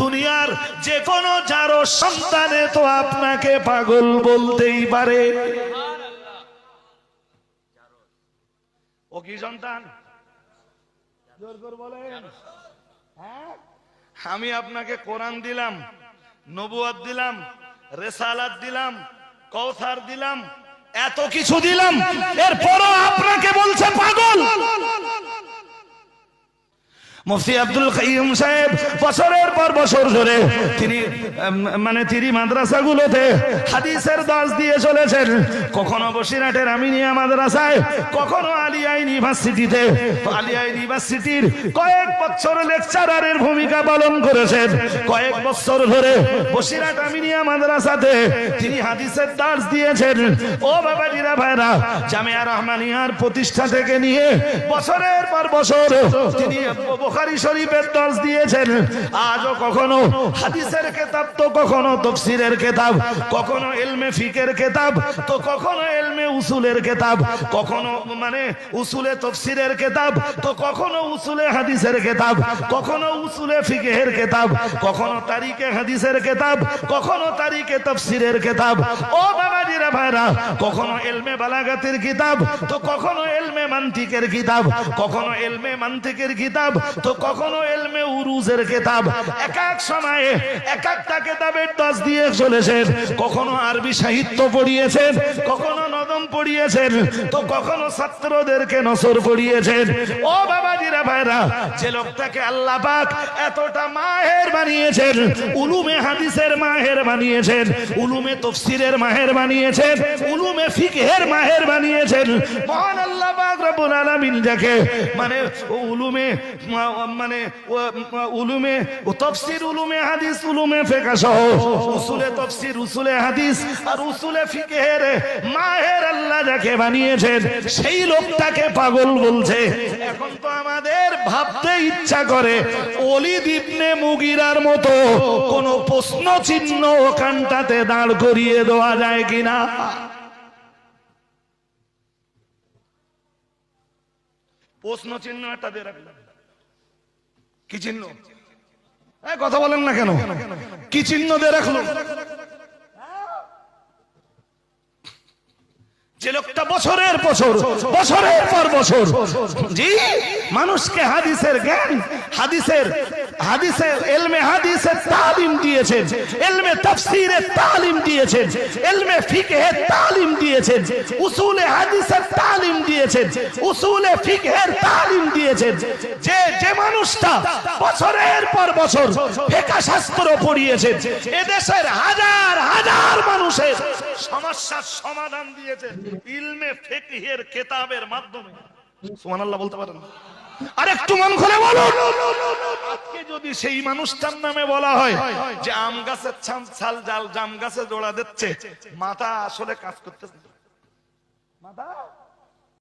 দুনিয়ার যে কোনো যারো সন্তানে তো আপনাকে পাগল বলতেই পারে। ও কি সন্তান? হ্যাঁ? আমি আপনাকে কোরআন দিলাম, নবুয়াত দিলাম, রেসালাত দিলাম কৌথার দিলাম, এত কিছু দিলাম। এরপরও আপনাকে বলছে পাগল। মুফতি আব্দুল কাইয়ুম সাহেব বছরের পর বছর ধরে তিনি মানে তিনি মাদ্রাসাগুলোতে হাদিসের দাস দিয়ে চলেছেন। কখনো বসিরহাটের আমিনিয়া মাদ্রাসায়, কখনো আলিয়া ইউনিভার্সিটিতে। আলিয়া ইউনিভার্সিটির কয়েক বছর লেকচারারের ভূমিকা পালন করেছেন। কয়েক বছর ধরে বসিরহাট আমিনিয়া মাদ্রাসাতে তিনি হাদিসের দাস দিয়েছেন। ও বাবাজিরা ভাইরা, জামিয়া রহমানিয়ার প্রতিষ্ঠা থেকে নিয়ে বছরের পর বছর তিনি বুখারী শরীফের দর্শ দিয়েছেন। আজও কখনো হাদিসের কেতাব, তো কখনো তফসিরের কেতাব, কখনো এলমে ফিকের কেতাব, তো কখনো এলমে উসুলের কেতাব, কখনো মানে উসুলে তফসিরের কেতাব, তো কখনো উসুলে হাদিসের কেতাব, কখনো উসুলে ফিকেহের কেতাব, কখনো তারিখে হাদিসের কেতাব, কখনো তারিখে তফসিরের কেতাব। ও বাবা বাবাজিরা ভাইরা, কখনো এলমে বালাগাতের কিতাব, তো কখনো এলমে মান্তিকের কিতাব, কখনো এলমে মান্তিকের কিতাব তো কখনো এলমে উরুজের কেতাব। এক এক সময়ে এক একটা কেতাবের দশ দিয়ে চলেছেন কখনো আরবি সাহিত্য পড়িয়েছেন, কখনো পড়িয়েছেন, তো কখনো ছাত্রদেরকে নসর পড়িয়েছেন? ও বাবাজিরা, ভাইরা, যে লোকটাকে আল্লাহ পাক এতটা মাহের বানিয়েছেন, উলুমে হাদিসের মাহের বানিয়েছেন, উলুমে তফসিরের মাহের বানিয়েছেন, উলুমে ফিকহের মাহের বানিয়েছেন। মহান আল্লাহ পাক রব্বুল আলামিন যাকে মানে উলুমে মানে উলুমে তফসির উলুমে হাদিস, উলুমে ফিকহ সহ, উসুলে তফসির, উসুলে হাদিস, আর উসুলে ফিকহের মাহের আল্লাহ যাকে বানিয়েছেন, সেই লোকটাকে পাগল বলছে। এখন তো আমাদের ভাবতে ইচ্ছা করে অলিদ ইবনে মুগিরার মতো কোন প্রশ্ন চিহ্ন ওখানটাতে দাঁড় করিয়ে দেওয়া যায় কিনা? প্রশ্ন চিহ্ন একটা দিয়ে রাখলাম কি চিহ্ন? কথা বলেন না কেন? কি চিহ্ন দিয়ে রাখল? যে লোকটা বছরের বছর, বছরের পর বছর। জি, মানুষকে হাদিসের জ্ঞান, হাদিসের হাদিসের এলমে, হাদিসের তালিম দিয়েছেন। এলমে তাফসীরের তালিম দিয়েছেন। এলমে ফিকহের তালিম দিয়েছেন। উসুলে হাদিসের তালিম দিয়েছেন। উসুলে ফিকহের তালিম দিয়েছেন। যে যে মানুষটা বছরের পর বছর ফিকহ শাস্ত্র পড়িয়েছেন, এদেশের হাজার হাজার মানুষের সমস্যার সমাধান দিয়েছেন ইলমে ফিকহের কেতাবের মাধ্যমে। সুবহানাল্লাহ বলতে পারেন আর একটু মন খুলে বলুন। আজকে যদি সেই মানুষটার নামে বলা হয় যে আম গাছের ছাল ছাল, জাল, জাম গাছে জোড়া দিচ্ছে মাথা আসলে কাজ করতেছে। মাথা